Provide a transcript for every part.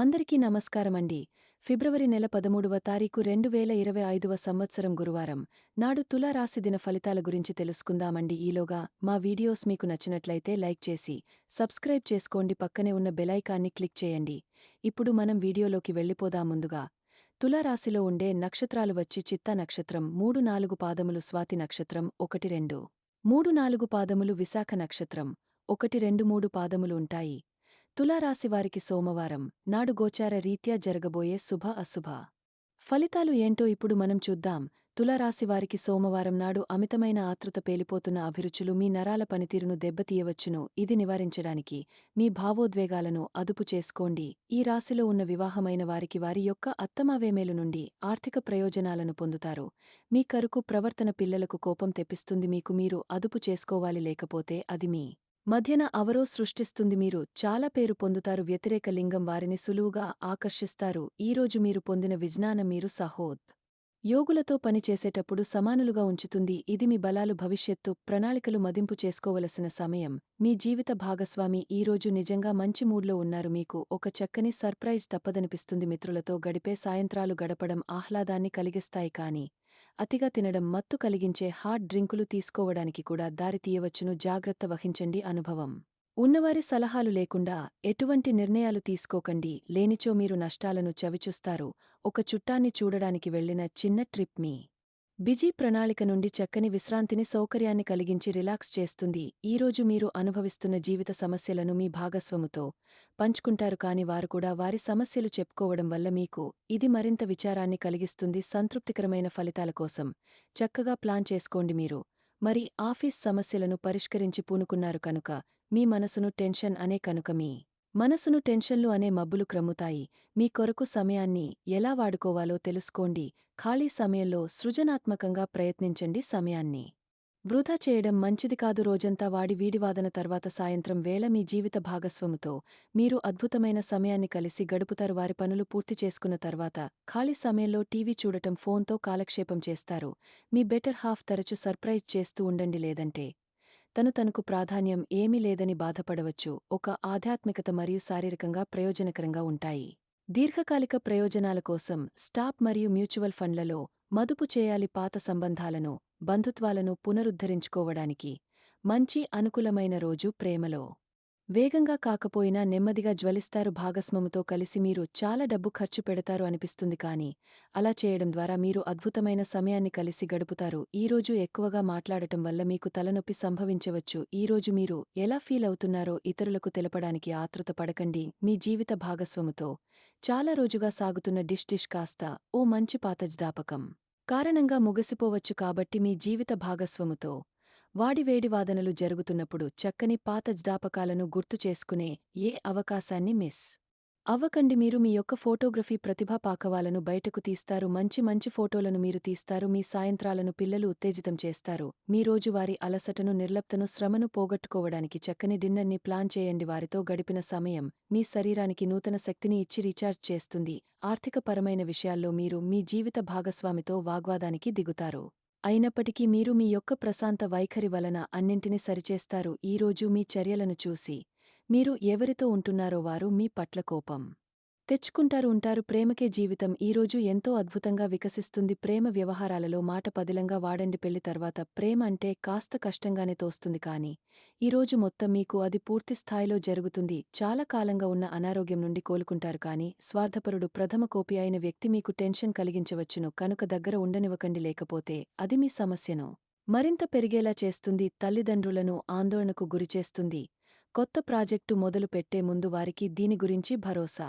అందరికీ నమస్కారమండి. ఫిబ్రవరి నెల పదమూడవ తారీఖు రెండు వేల ఇరవై ఐదువ సంవత్సరం గురువారం. నాడు తులారాశి దిన ఫలితాల గురించి తెలుసుకుందామండి. ఈలోగా మా వీడియోస్ మీకు నచ్చినట్లయితే లైక్ చేసి సబ్స్క్రైబ్ చేసుకోండి. పక్కనే ఉన్న బెలైకాన్ని క్లిక్ చేయండి. ఇప్పుడు మనం వీడియోలోకి వెళ్ళిపోదాం ముందుగా. తులారాశిలో ఉండే నక్షత్రాలు వచ్చి చిత్త నక్షత్రం మూడు నాలుగు పాదములు స్వాతి నక్షత్రం ఒకటి రెండు. మూడు నాలుగు పాదములు విశాఖ నక్షత్రం ఒకటి రెండు మూడు పాదములు ఉంటాయి. తులారాశివారికి సోమవారం నాడు గోచార రీత్యా జరగబోయే శుభ అశుభ. ఫలితాలు ఏంటో ఇప్పుడు మనం చూద్దాం. తులారాశివారికి సోమవారం నాడు అమితమైన ఆతృత పేలిపోతున్న అభిరుచులు మీ నరాల పనితీరును దెబ్బతీయవచ్చును. ఇది నివారించడానికి మీ భావోద్వేగాలను అదుపు చేసుకోండి. ఈ రాశిలో ఉన్న వివాహమైన వారికి వారి యొక్క అత్తమావేమేలు నుండి ఆర్థిక ప్రయోజనాలను పొందుతారు. మీ కరుకు ప్రవర్తన పిల్లలకు కోపం తెప్పిస్తుంది. మీకు మీరు అదుపు చేసుకోవాలి లేకపోతే అది మీ మధ్యన అవరో సృష్టిస్తుంది మీరు. చాలా పేరు పొందుతారు. వ్యతిరేక లింగం వారిని సులువుగా ఆకర్షిస్తారు. ఈరోజు మీరు పొందిన విజ్ఞానం మీరు సహోద్. యోగులతో పనిచేసేటప్పుడు సమానులుగా ఉంచుతుంది. ఇది మీ బలాలు భవిష్యత్తు ప్రణాళికలు మదింపు చేసుకోవలసిన సమయం. మీ జీవిత భాగస్వామి ఈరోజు నిజంగా మంచి మూడ్లో ఉన్నారు. మీకు ఒక చక్కని సర్ప్రైజ్ తప్పదనిపిస్తుంది. మిత్రులతో గడిపే సాయంత్రాలు గడపడం ఆహ్లాదాన్ని కలిగిస్తాయి కాని అతిగా తినడం మత్తు కలిగించే హాట్ డ్రింకులు తీసుకోవడానికి కూడా దారితీయవచ్చును జాగ్రత్త వహించండి అనుభవం. ఉన్నవారి సలహాలు లేకుండా ఎటువంటి నిర్ణయాలు తీసుకోకండి. లేనిచో మీరు నష్టాలను చవిచూస్తారు. ఒక చుట్టాన్ని చూడడానికి వెళ్ళిన చిన్న ట్రిప్ మీ. బిజీ ప్రణాళిక నుండి చక్కని విశ్రాంతిని సౌకర్యాన్ని కలిగించి రిలాక్స్ చేస్తుంది. ఈరోజు మీరు అనుభవిస్తున్న జీవిత సమస్యలను మీ భాగస్వముతో పంచుకుంటారు కాని వారు కూడా వారి సమస్యలు చెప్పుకోవడం వల్ల మీకు ఇది మరింత విచారాన్ని కలిగిస్తుంది. సంతృప్తికరమైన ఫలితాల కోసం చక్కగా ప్లాన్ చేసుకోండి మీరు. మరి ఆఫీస్ సమస్యలను పరిష్కరించి పూనుకున్నారు కనుక మీ మనసును టెన్షన్ అనే కనుక మీ మనసును టెన్షన్లు అనే మబ్బులు క్రమ్ముతాయి. మీ కొరకు సమయాన్ని ఎలా వాడుకోవాలో తెలుసుకోండి. ఖాళీ సమయంలో సృజనాత్మకంగా ప్రయత్నించండి సమయాన్ని. వృధా చేయడం మంచిది కాదు. రోజంతా వాడి వీడివాదన తర్వాత సాయంత్రం వేళ మీ జీవిత భాగస్వముతో. మీరు అద్భుతమైన సమయాన్ని కలిసి గడుపుతారు. వారి పనులు పూర్తి చేసుకున్న తర్వాత ఖాళీ సమయంలో టీవీ చూడటం ఫోన్తో కాలక్షేపం చేస్తారు. మీ బెటర్ హాఫ్ తరచు సర్ప్రైజ్ చేస్తూ ఉండండి లేదంటే తను తనకు ప్రాధాన్యం ఏమీ లేదని బాధపడవచ్చు. ఒక ఆధ్యాత్మికత మరియు శారీరకంగా ప్రయోజనకరంగా ఉంటాయి. దీర్ఘకాలిక ప్రయోజనాల కోసం స్టాప్ మరియు మ్యూచువల్ ఫండ్లలో మదుపు చేయాలి పాత సంబంధాలను బంధుత్వాలను పునరుద్ధరించుకోవడానికి మంచి అనుకూలమైన రోజు ప్రేమలో. వేగంగా కాకపోయినా నెమ్మదిగా జ్వలిస్తారు భాగస్వముతో కలిసి మీరు చాలా డబ్బు ఖర్చు పెడతారు అనిపిస్తుంది కాని అలా చేయడం ద్వారా మీరు అద్భుతమైన సమయాన్ని కలిసి గడుపుతారు. ఈరోజు ఎక్కువగా మాట్లాడటం వల్ల మీకు తలనొప్పి సంభవించవచ్చు. ఈరోజు మీరు ఎలా ఫీల్ అవుతున్నారో ఇతరులకు తెలపడానికి ఆతృత పడకండి. మీ జీవిత భాగస్వముతో చాలా రోజుగా సాగుతున్న డిష్ డిష్ కాస్త ఓ మంచి పాతజ్దాపకం కారణంగా ముగిసిపోవచ్చు కాబట్టి మీ జీవిత భాగస్వముతో వాడివేడి వాదనలు జరుగుతున్నప్పుడు చక్కని పాత జ్ఞాపకాలను గుర్తు చేసుకునే ఏ అవకాశాన్ని మిస్? అవ్వకండి మీరు మీ యొక్క ఫోటోగ్రఫీ ప్రతిభా పాకవాలను బయటకు తీస్తారు. మంచి మంచి ఫోటోలను మీరు తీస్తారు. మీ సాయంత్రాలను పిల్లలు ఉత్తేజితం చేస్తారు. మీ రోజువారీ అలసటను నిర్లప్తను శ్రమను పోగొట్టుకోవడానికి చక్కని డిన్నర్ని ప్లాన్ చేయండి. వారితో గడిపిన సమయం మీ శరీరానికి నూతన శక్తిని ఇచ్చి రీఛార్జ్ చేస్తుంది. ఆర్థికపరమైన విషయాల్లో మీరు మీ జీవిత భాగస్వామితో వాగ్వాదానికి దిగుతారు. అయినప్పటికీ మీరు మీ యొక్క ప్రశాంత వైఖరి వలన అన్నింటినీ సరిచేస్తారు. ఈరోజు మీ చర్యలను చూసి మీరు ఎవరితో ఉంటున్నారో వారు మీ పట్ల కోపం. తెచ్చుకుంటారు ఉంటారు ప్రేమకే జీవితం. ఈరోజు ఎంతో అద్భుతంగా వికసిస్తుంది ప్రేమ వ్యవహారాలలో మాట పదిలంగా వాడండి పెళ్ళి తర్వాత. ప్రేమ అంటే కాస్త కష్టంగానే తోస్తుంది కాని ఈరోజు మొత్తం మీకు అది పూర్తి స్థాయిలో జరుగుతుంది. చాలా కాలంగా ఉన్న అనారోగ్యం నుండి కోలుకుంటారు కాని స్వార్థపరుడు ప్రథమ కోపి అయిన వ్యక్తి మీకు టెన్షన్ కలిగించవచ్చును. కనుక దగ్గర ఉండనివ్వకండి లేకపోతే అది మీ సమస్యను మరింత పెరిగేలా చేస్తుంది. తల్లిదండ్రులను ఆందోళనకు గురిచేస్తుంది. కొత్త ప్రాజెక్టు మొదలు పెట్టే ముందు వారికి దీని గురించి భరోసా.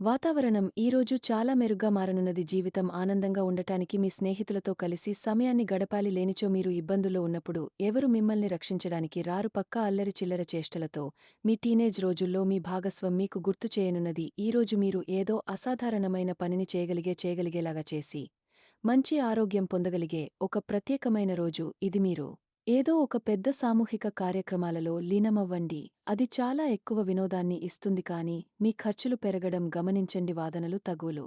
వాతావరణం ఈరోజు చాలా మెరుగ్గా మారనున్నది. జీవితం ఆనందంగా ఉండటానికి మీ స్నేహితులతో కలిసి సమయాన్ని గడపాలి. లేనిచో మీరు ఇబ్బందుల్లో ఉన్నప్పుడు ఎవరు మిమ్మల్ని రక్షించడానికి రారు? పక్కా అల్లరి చిల్లర చేష్టలతో మీ టీనేజ్ రోజుల్లో మీ భాగస్వం మీకు గుర్తు చేయనున్నది. ఈరోజు మీరు ఏదో అసాధారణమైన పనిని చేయగలిగే చేయగలిగేలాగా చేసి మంచి ఆరోగ్యం పొందగలిగే ఒక ప్రత్యేకమైన రోజు ఇది మీరు. ఏదో ఒక పెద్ద సామూహిక కార్యక్రమాలలో లీనమవ్వండి. అది చాలా ఎక్కువ వినోదాన్ని ఇస్తుంది కాని మీ ఖర్చులు పెరగడం గమనించండి వాదనలు తగులు.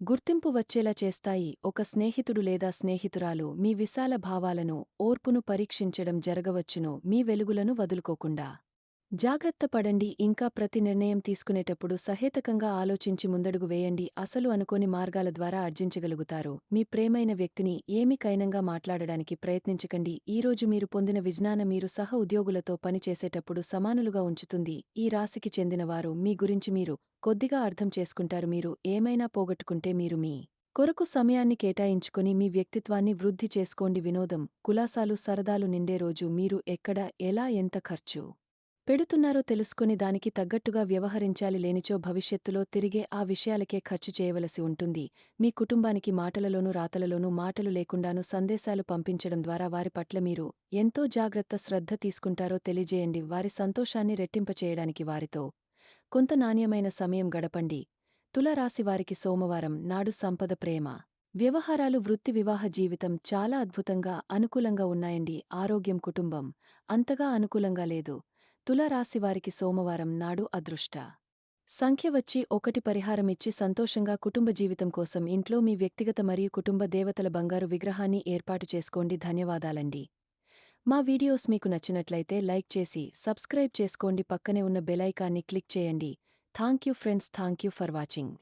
గుర్తింపు వచ్చేలా చేస్తాయి ఒక స్నేహితుడు లేదా స్నేహితురాలు మీ విశాల భావాలను ఓర్పును పరీక్షించడం జరగవచ్చును మీ వెలుగులను వదులుకోకుండా. జాగ్రత్త పడండి ఇంకా ప్రతి నిర్ణయం తీసుకునేటప్పుడు సహేతకంగా ఆలోచించి ముందడుగు వేయండి అసలు అనుకోని మార్గాల ద్వారా అర్జించగలుగుతారు మీ ప్రేమైన వ్యక్తిని ఏమి కైనంగా మాట్లాడడానికి ప్రయత్నించకండి. ఈరోజు మీరు పొందిన విజ్ఞానం మీరు సహ ఉద్యోగులతో పనిచేసేటప్పుడు సమానులుగా ఉంచుతుంది. ఈ రాశికి చెందినవారు మీ గురించి మీరు కొద్దిగా అర్థం చేసుకుంటారు. మీరు ఏమైనా పోగొట్టుకుంటే మీరు మీ కొరకు సమయాన్ని కేటాయించుకొని మీ వ్యక్తిత్వాన్ని వృద్ధి చేసుకోండి. వినోదం కులాసాలు సరదాలు నిండే రోజు మీరు ఎక్కడ ఎలా ఎంత ఖర్చు పెడుతున్నారో తెలుసుకుని దానికి తగ్గట్టుగా వ్యవహరించాలి లేనిచో భవిష్యత్తులో తిరిగే ఆ విషయాలకే ఖర్చు చేయవలసి ఉంటుంది. మీ కుటుంబానికి మాటలలోనూ రాతలలోనూ మాటలు లేకుండానూ సందేశాలు పంపించడం ద్వారా వారి పట్ల మీరు ఎంతో జాగ్రత్త శ్రద్ధ తీసుకుంటారో తెలియజేయండి. వారి సంతోషాన్ని రెట్టింపచేయడానికి వారితో. కొంత నాణ్యమైన సమయం గడపండి. తులరాశివారికి సోమవారం నాడు సంపద ప్రేమ. వ్యవహారాలు వృత్తి వివాహ జీవితం చాలా అద్భుతంగా అనుకూలంగా ఉన్నాయండి. ఆరోగ్యం కుటుంబం అంతగా అనుకూలంగా లేదు. తులరాశివారికి సోమవారం నాడు అదృష్ట. సంఖ్య వచ్చి ఒకటి పరిహారమిచ్చి సంతోషంగా కుటుంబ జీవితం కోసం ఇంట్లో మీ వ్యక్తిగత మరియు కుటుంబ దేవతల బంగారు విగ్రహాన్ని ఏర్పాటు చేసుకోండి. ధన్యవాదాలండి. మా వీడియోస్ మీకు నచ్చినట్లయితే లైక్ చేసి సబ్స్క్రైబ్ చేసుకోండి. పక్కనే ఉన్న బెలైకాన్ని క్లిక్ చేయండి. Thank you friends thank you for watching.